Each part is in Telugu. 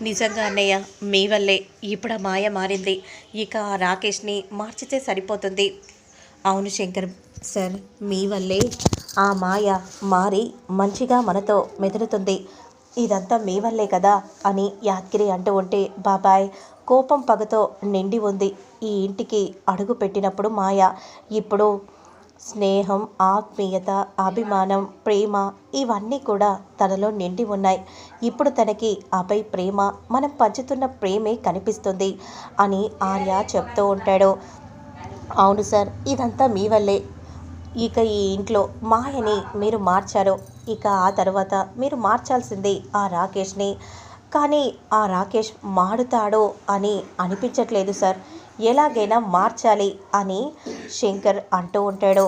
నిజంగా అన్నయ్య మీ వల్లే ఇప్పుడు ఆ మాయ మారింది. ఇక ఆ రాకేష్ని మార్చితే సరిపోతుంది. అవును శంకర్. సార్ మీ వల్లే ఆ మాయ మారి మంచిగా మనతో మెదులుతుంది. ఇదంతా మీ వల్లే కదా అని యాద్గిరి అంటూ ఉంటే బాబాయ్ కోపం పగతో నిండి ఉంది. ఈ ఇంటికి అడుగు పెట్టినప్పుడు మాయ ఇప్పుడు స్నేహం ఆత్మీయత అభిమానం ప్రేమ ఇవన్నీ కూడా తనలో నిండి ఉన్నాయి. ఇప్పుడు తనకి అభయ్ ప్రేమ మనం పంచుతున్న ప్రేమే కనిపిస్తుంది అని ఆర్య చెప్తూ ఉంటాడు. అవును సార్ ఇదంతా మీ వల్లే. ఇక ఈ ఇంట్లో మాయని మీరు మార్చారు. ఇక ఆ తర్వాత మీరు మార్చాల్సింది ఆ రాకేష్ని. కానీ ఆ రాకేష్ మాడుతాడో అని అనిపించట్లేదు సార్. ఎలాగైనా మార్చాలి అని శంకర్ అంటూ ఉంటాడు.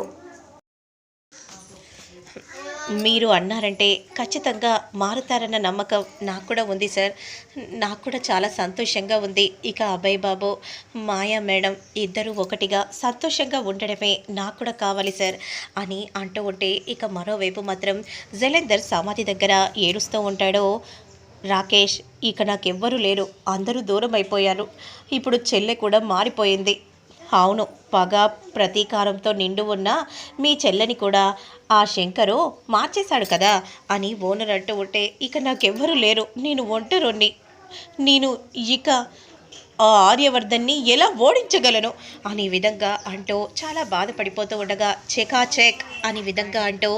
మీరు అన్నారంటే ఖచ్చితంగా మారుతారన్న నమ్మకం నాకు కూడా ఉంది సార్. నాకు కూడా చాలా సంతోషంగా ఉంది. ఇక అభయ్ బాబు మాయా మేడం ఇద్దరు ఒకటిగా సంతోషంగా ఉండడమే నాకు కూడా కావాలి సార్ అని అంటూ ఉంటే ఇక మరోవైపు మాత్రం జలేందర్ సమాధి దగ్గర ఏడుస్తూ ఉంటాడో. రాకేష్ ఇక నాకెవ్వరూ లేరు. అందరూ దూరం అయిపోయారు ఇప్పుడు చెల్లె కూడా మారిపోయింది. అవును పగ ప్రతీకారంతో నిండు ఉన్న మీ చెల్లని కూడా ఆ శంకరు మార్చేశాడు కదా అని ఓనర్ అంటూ ఉంటే ఇక నాకెవ్వరూ లేరు. నేను ఒంటరిని. నేను ఇక ఆ ఆర్యవర్ధన్ని ఎలా ఓడించగలను? అనే విధంగా అంటూ చాలా బాధపడిపోతూ ఉండగా చెకాచెక్ అనే విధంగా అంటూ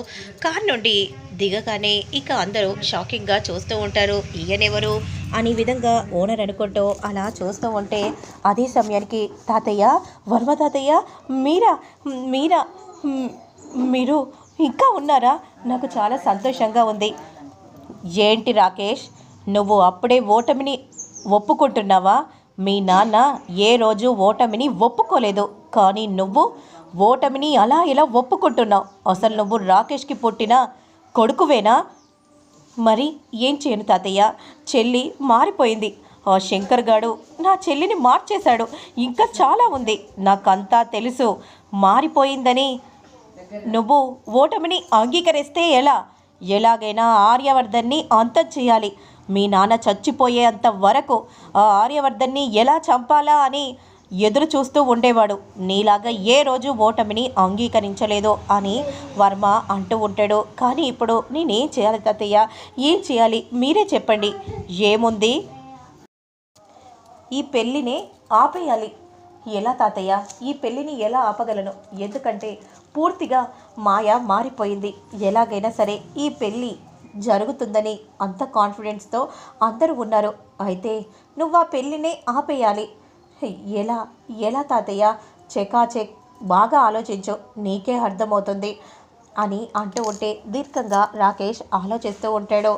కార్ నుండి దిగగానే ఇక అందరూ షాకింగ్గా చూస్తూ ఉంటారు. ఈయనెవరు? అనే విధంగా ఓనర్ అనుకుంటూ అలా చూస్తూ ఉంటే అదే సమయానికి తాతయ్య వర్మ తాతయ్య మీరా మీరా మీరు ఇంకా ఉన్నారా? నాకు చాలా సంతోషంగా ఉంది. ఏంటి రాకేష్ నువ్వు అప్పుడే ఓటమిని ఒప్పుకుంటున్నావా? మీ నాన్న ఏ రోజు ఓటమిని ఒప్పుకోలేదు కానీ నువ్వు ఓటమిని అలా ఇలా ఒప్పుకుంటున్నావు. అసలు నువ్వు రాకేష్కి పుట్టిన కొడుకువేనా? మరి ఏం చేయను తాతయ్య? చెల్లి మారిపోయింది. ఆ శంకర్ గాడు నా చెల్లిని మార్చేశాడు. ఇంకా చాలా ఉంది. నాకంతా తెలుసు. మారిపోయిందని. నువ్వు ఓటమిని అంగీకరిస్తే ఎలా? ఎలాగైనా ఆర్యవర్ధన్ని అంతం చేయాలి. మీ నాన్న చచ్చిపోయేంత వరకు ఆ ఆర్యవర్ధన్ని ఎలా చంపాలా అని ఎదురు చూస్తూ ఉండేవాడు. నీలాగా ఏ రోజు ఓటమిని అంగీకరించలేదు అని వర్మ అంటూ ఉంటాడు. కానీ ఇప్పుడు నేనేం చేయాలి తాతయ్య? ఏం చేయాలి? మీరే చెప్పండి. ఏముంది? ఈ పెళ్ళిని ఆపేయాలి. ఎలా తాతయ్య? ఈ పెళ్ళిని ఎలా ఆపగలను? ఎందుకంటే పూర్తిగా మాయ మారిపోయింది. ఎలాగైనా సరే ఈ పెళ్ళి జరుగుతుందని అంత కాన్ఫిడెన్స్తో అందరూ ఉన్నారు. అయితే నువ్వు ఆ పెళ్ళినే ఆపేయాలి. ఎలా ఎలా తాతయ్య? చెకాచెక్ బాగా ఆలోచించు నీకే అర్థమవుతుంది అని అంటూ ఉంటే దీర్ఘంగా రాకేష్ ఆలోచిస్తూ ఉంటాడు.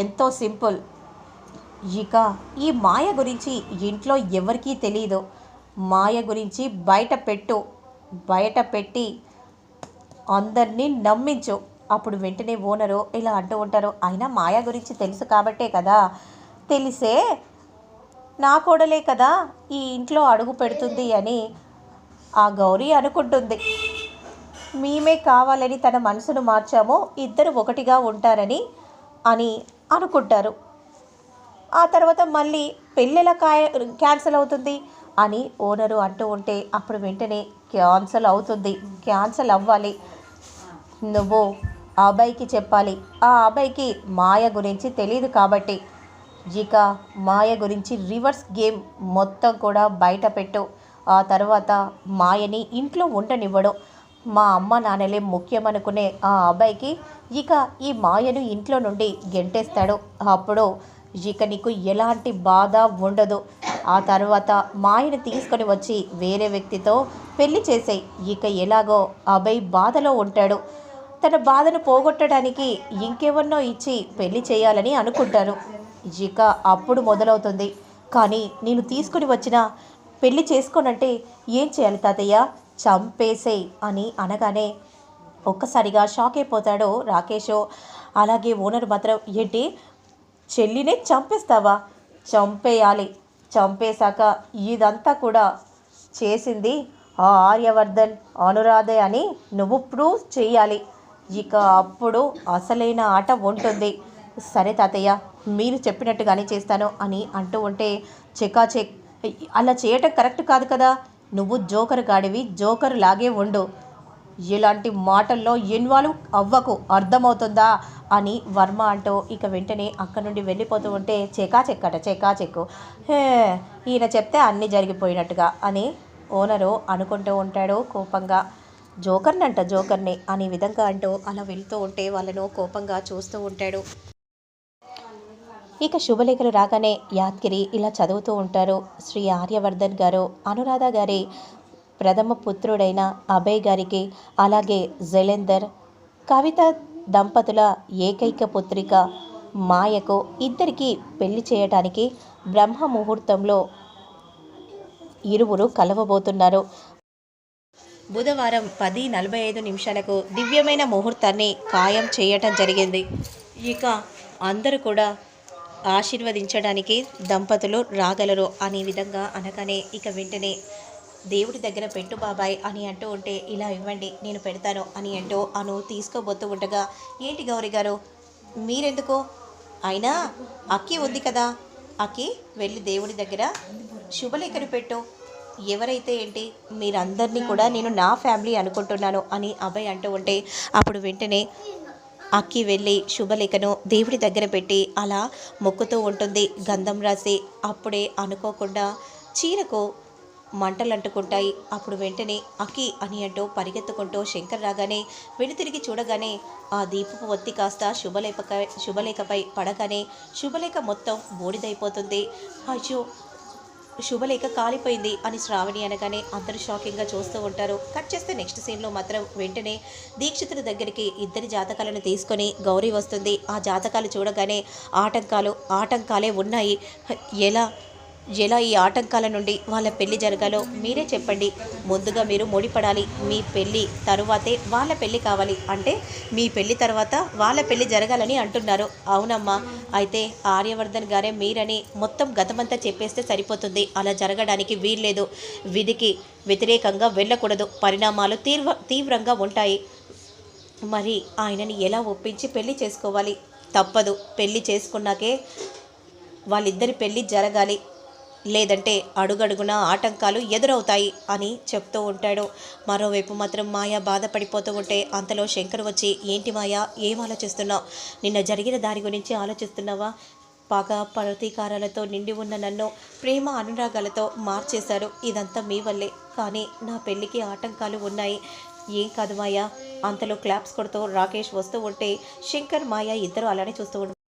ఎంతో సింపుల్. ఇక ఈ మాయ గురించి ఇంట్లో ఎవరికీ తెలియదు మాయ గురించి బయట పెట్టు బయట పెట్టి అందరినీ నమ్మించు. అప్పుడు వెంటనే ఓనరు ఇలా అంటూ ఉంటారు అయినా మాయ గురించి తెలుసు కాబట్టే కదా. తెలిసే నా కోడలే కదా ఈ ఇంట్లో అడుగు పెడుతుంది అని ఆ గౌరీ అనుకుంటుంది. మేమే కావాలని తన మనసును మార్చాము ఇద్దరు ఒకటిగా ఉంటారని అని అనుకుంటారు. ఆ తర్వాత మళ్ళీ పెళ్ళెలా కాయ క్యాన్సిల్ అవుతుంది అని ఓనరు అంటూ ఉంటే అప్పుడు వెంటనే క్యాన్సిల్ అవుతుంది. క్యాన్సిల్ అవ్వాలి. నువ్వు ఆ అబ్బాయికి చెప్పాలి. ఆ అబ్బాయికి మాయ గురించి తెలియదు కాబట్టి. ఇక మాయ గురించి రివర్స్ గేమ్ మొత్తం కూడా బయట పెట్టు. ఆ తర్వాత మాయని ఇంట్లో ఉండనివ్వడు. మా అమ్మ నాన్నలే ముఖ్యమనుకునే ఆ అబ్బాయికి ఇక ఈ మాయను ఇంట్లో నుండి గెంటేస్తాడు. అప్పుడు ఇక నీకు ఎలాంటి బాధ ఉండదు. ఆ తర్వాత మాయను తీసుకొని వచ్చి వేరే వ్యక్తితో పెళ్ళి చేసేయి. ఇక ఎలాగో అభయ్ బాధలో ఉంటాడు. తన బాధను పోగొట్టడానికి ఇంకెవరినో ఇచ్చి పెళ్ళి చేయాలని అనుకుంటారు ఇక అప్పుడు మొదలవుతుంది. కానీ నేను తీసుకుని వచ్చిన పెళ్ళి చేసుకోనంటే ఏం చేయాలి తాతయ్య? చంపేసేయ్ అని అనగానే ఒక్కసారిగా షాక్ అయిపోతాడు రాకేష్ అలాగే ఓనర్ మాత్రం ఏంటి? చెల్లినే చంపేస్తావా? చంపేయాలి. చంపేశాక ఇదంతా కూడా చేసింది ఆ ఆర్యవర్ధన్ అనురాధే అని నువ్వు ప్రూవ్ చేయాలి ఇక అప్పుడు అసలైన ఆట ఉంటుంది సరే తాతయ్య మీరు చెప్పినట్టుగానే చేస్తాను అని అంటూ ఉంటే చెకాచెక్ అలా చేయటం కరెక్ట్ కాదు కదా. నువ్వు జోకర్ గాడివి జోకర్ లాగే ఉండు. ఇలాంటి మాటల్లో ఇన్వాల్వ్ అవ్వకు అర్థమవుతుందా అని వర్మ అంటూ ఇక వెంటనే అక్కడి నుండి వెళ్ళిపోతూ ఉంటే చెకా చెక్కట చెకా చెక్కు హే ఈయన చెప్తే అన్నీ జరిగిపోయినట్టుగా అని ఓనరు అనుకుంటూ ఉంటాడు కోపంగా. జోకర్నంట జోకర్ని అనే విధంగా అంటూ అలా వెళ్తూ ఉంటే వాళ్ళను కోపంగా చూస్తూ ఉంటాడు. ఇక శుభలేఖలు రాగానే యాద్గిరి ఇలా చదువుతూ ఉంటారు. శ్రీ ఆర్యవర్ధన్ గారు అనురాధ గారి ప్రథమ పుత్రుడైన అభయ్ గారికి అలాగే జలేందర్ కవిత దంపతుల ఏకైక పుత్రిక మాయకు ఇద్దరికి పెళ్ళి చేయటానికి బ్రహ్మ ముహూర్తంలో ఇరువురు కలవబోతున్నారు. బుధవారం పది నలభై ఐదు నిమిషాలకు దివ్యమైన ముహూర్తాన్ని ఖాయం చేయటం జరిగింది. ఇక అందరూ కూడా ఆశీర్వదించడానికి దంపతులు రాగలరు అనే విధంగా అనగానే ఇక వెంటనే దేవుడి దగ్గర పెట్టు బాబాయ్ అని అంటూ ఉంటే ఇలా ఇవ్వండి నేను పెడతాను అని అంటూ అను తీసుకోబోతూ ఉండగా ఏంటి గౌరీ గారు మీరెందుకు? అయినా అక్కి ఉంది కదా అక్కి వెళ్ళి దేవుడి దగ్గర శుభలేఖను పెట్టు ఎవరైతే ఏంటి మీరందరినీ కూడా నేను నా ఫ్యామిలీ అనుకుంటున్నాను అని అభయ్ అంటూ ఉంటే అప్పుడు వెంటనే అక్కి వెళ్ళి శుభలేఖను దేవుడి దగ్గర పెట్టి అలా మొక్కుతూ ఉంటుంది. గంధం రాసి అప్పుడే అనుకోకుండా చీరకు మంటలు అంటుకుంటాయి అప్పుడు వెంటనే అక్కి అని అంటూ పరిగెత్తుకుంటూ శంకర్ రాగానే వెనుతిరిగి చూడగానే ఆ దీపపు ఒత్తి కాస్త శుభలేఖ శుభలేఖపై పడగానే శుభలేఖ మొత్తం బూడిదైపోతుంది. అయ్యో శుభలేఖ కాలిపోయింది అని శ్రావణి అనగానే అందరూ షాకింగ్గా చూస్తూ ఉంటారు. కట్ చేస్తే నెక్స్ట్ సీన్లో మాత్రం వెంటనే దీక్షితుల దగ్గరికి ఇద్దరి జాతకాలను తీసుకొని గౌరీ వస్తుంది. ఆ జాతకాలు చూడగానే ఆటంకాలు ఆటంకాలే ఉన్నాయి. ఎలా? ఎలా ఈ ఆటంకాల నుండి వాళ్ళ పెళ్ళి జరగాలో మీరే చెప్పండి. ముందుగా మీరు ముడిపడాలి. మీ పెళ్ళి తరువాతే వాళ్ళ పెళ్ళి కావాలి. అంటే మీ పెళ్ళి తర్వాత వాళ్ళ పెళ్ళి జరగాలని అంటున్నారు. అవునమ్మా. అయితే ఆర్యవర్ధన్ గారే మీరని మొత్తం గతమంతా చెప్పేస్తే సరిపోతుంది. అలా జరగడానికి వీల్లేదు. విధికి వ్యతిరేకంగా వెళ్ళకూడదు. పరిణామాలు తీవ్ర తీవ్రంగా ఉంటాయి. మరి ఆయనని ఎలా ఒప్పించి పెళ్ళి చేసుకోవాలి? తప్పదు. పెళ్ళి చేసుకున్నాకే వాళ్ళిద్దరి పెళ్ళి జరగాలి. లేదంటే అడుగడుగున ఆటంకాలు ఎదురవుతాయి అని చెప్తూ ఉంటాడు. మరోవైపు మాత్రం మాయ బాధపడిపోతూ ఉంటే అంతలో శంకర్ వచ్చి ఏంటి మాయ? ఏం ఆలోచిస్తున్నావు? నిన్న జరిగిన దాని గురించి ఆలోచిస్తున్నావా? పగ ప్రతీకారాలతో నిండి ఉన్న నన్ను ప్రేమ అనురాగాలతో మార్చేశారు. ఇదంతా మీ వల్లే. కానీ నా పెళ్ళికి ఆటంకాలు ఉన్నాయి. ఏం కాదు మాయ. అంతలో క్లాప్స్ కొడుతూ రాకేష్ వస్తూ ఉంటే శంకర్ మాయ ఇద్దరు అలానే చూస్తూ ఉంటారు